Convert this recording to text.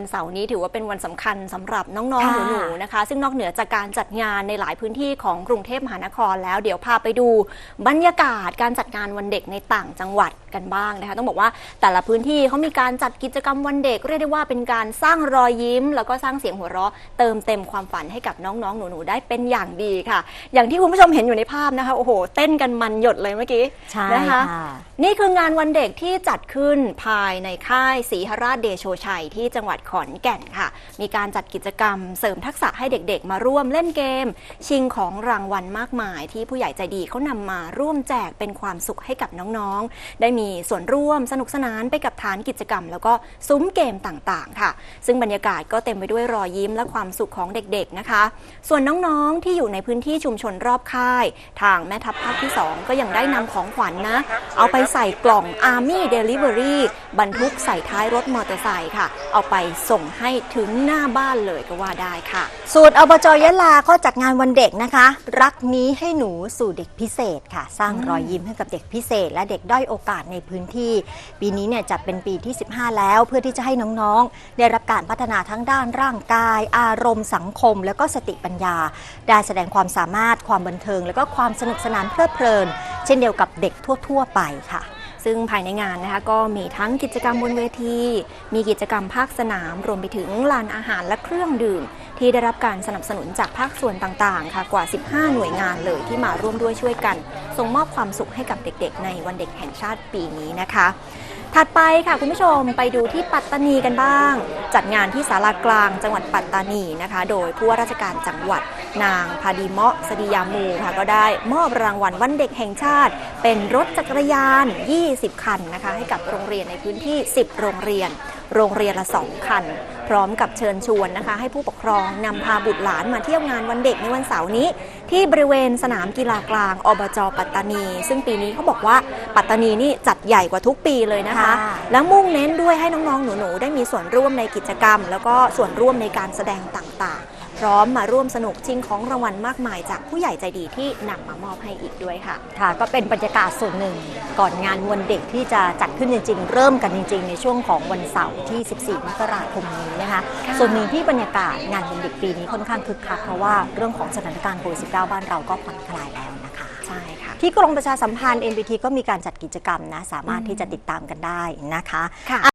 วันเสาร์นี้ถือว่าเป็นวันสำคัญสำหรับน้องค่ะๆหนูๆ นะคะ ซึ่งนอกเหนือจากการจัดงานในหลายพื้นที่ของกรุงเทพมหานครแล้ว เดี๋ยวพาไปดูบรรยากาศการจัดงานวันเด็กในต่างจังหวัดกันบ้างนะคะ ต้องบอกว่าแต่ละพื้นที่เขามีการจัดกิจกรรมวันเด็กเรียกได้ว่าเป็นการสร้างรอยยิ้ม แล้วก็สร้างเสียงหัวเราะเติมเต็มความฝันให้กับน้องๆ หนูๆ ได้เป็นอย่างดีค่ะ อย่างที่คุณผู้ชมเห็นอยู่ในภาพนะคะ โอ้โห เต้นกันมันหยดเลยเมื่อกี้ใช่นะคะค่ะนี่คืองานวันเด็กที่จัดขึ้นภายในค่ายศรีหราชเดโชชัยที่จังหวัดขอนแก่นค่ะ มีการจัดกิจกรรมเสริมทักษะให้เด็กๆ มาร่วมเล่นเกม ชิงของรางวัลมากมาย ที่ผู้ใหญ่ใจดีเขานำมาร่วมแจกเป็นความสุขให้กับน้องๆ ได้มีส่วนร่วมสนุกสนานไปกับฐานกิจกรรม แล้วก็ซุ้มเกมต่างๆ ค่ะ ซึ่งบรรยากาศก็เต็มไปด้วยรอยยิ้มและความสุขของเด็กๆนะคะ ส่วนน้องๆที่อยู่ในพื้นที่ชุมชนรอบค่าย ทางแม่ทัพภาคที่ 2 ก็ยังได้นำของขวัญนะเอาไปใส่กล่อง Army Delivery บรรทุกใส่ท้ายรถมอเตอร์ไซค์ค่ะ เอาไปส่งให้ถึงหน้าบ้านเลยก็ว่าได้ค่ะ สูตรอบจยะลาก็จัดงานวันเด็กนะคะ รักนี้ให้หนูสู่เด็กพิเศษค่ะ สร้างรอยยิ้มให้กับเด็กพิเศษ และเด็กด้อยโอกาสในพื้นที่ ปีนี้เนี่ยจัดเป็นปีที่ 15 แล้ว เพื่อที่จะให้น้องๆ ได้รับการพัฒนาทั้งด้านร่างกาย อารมณ์สังคม แล้วก็สติปัญญา ได้แสดงความสามารถความบันเทิง แล้วก็ความสนุกสนานเพลิดเพลิน เช่นเดียวกับเด็กทั่ว ๆ ไปค่ะ ซึ่งภายในงานนะคะก็มีทั้งกิจกรรมบนเวที มีกิจกรรมภาคสนาม รวมไปถึงลานอาหารและเครื่องดื่ม ที่ได้รับการสนับสนุนจากภาคส่วนต่างๆ ค่ะกว่า 15 หน่วยงานเลยที่มาร่วมด้วยช่วยกัน ส่งมอบความสุขให้กับเด็กๆ ในวันเด็กแห่งชาติปีนี้นะคะถัดไปค่ะคุณผู้ชมไปดูที่ปัตตานีกันบ้าง จัดงานที่ศาลากลางจังหวัดปัตตานีนะคะ โดยผู้ว่าราชการจังหวัด นางพาดีเมาะสดียามูค่ะก็ได้มอบรางวัลวันเด็กแห่งชาติ เป็นรถจักรยาน 20 คันนะคะให้กับโรงเรียนในพื้นที่ 10 โรงเรียน โรงเรียนละ 2 คัน พร้อมกับเชิญชวนนะคะ ให้ผู้ปกครองนำพาบุตรหลานมาเที่ยวงานวันเด็กในวันเสาร์นี้ ที่บริเวณสนามกีฬากลางอบจปัตตานี ซึ่งปีนี้เขาบอกว่าปัตตานีนี่จัดใหญ่กว่าทุกปีเลยนะคะค่ะแล้วมุ่งเน้นด้วยให้น้องๆหนูๆได้มีส่วนร่วมในกิจกรรม แล้วก็ส่วนร่วมในการแสดงต่างๆ พร้อมมาร่วมสนุกชิงของรางวัลมากมาย จากผู้ใหญ่ใจดีที่นำมามอบให้อีกด้วยค่ะ ค่ะ ก็เป็นบรรยากาศส่วนหนึ่ง ก่อนงานวันเด็กที่จะจัดขึ้นจริง ๆ เริ่มกันจริง ๆ ในช่วงของวันเสาร์ที่ 14 มกราคมนี้นะคะค่ะส่วนหนึ่งที่บรรยากาศงานวันเด็กปีนี้ค่อนข้างคึกคักเพราะว่าเรื่องของสถานการณ์โควิด -19 บ้านเราก็ผ่อนคลายแล้วนะคะใช่ค่ะที่กรมประชาสัมพันธ์ NBT ก็มีการจัดกิจกรรมนะสามารถที่จะติดตามกันได้นะคะค่ะ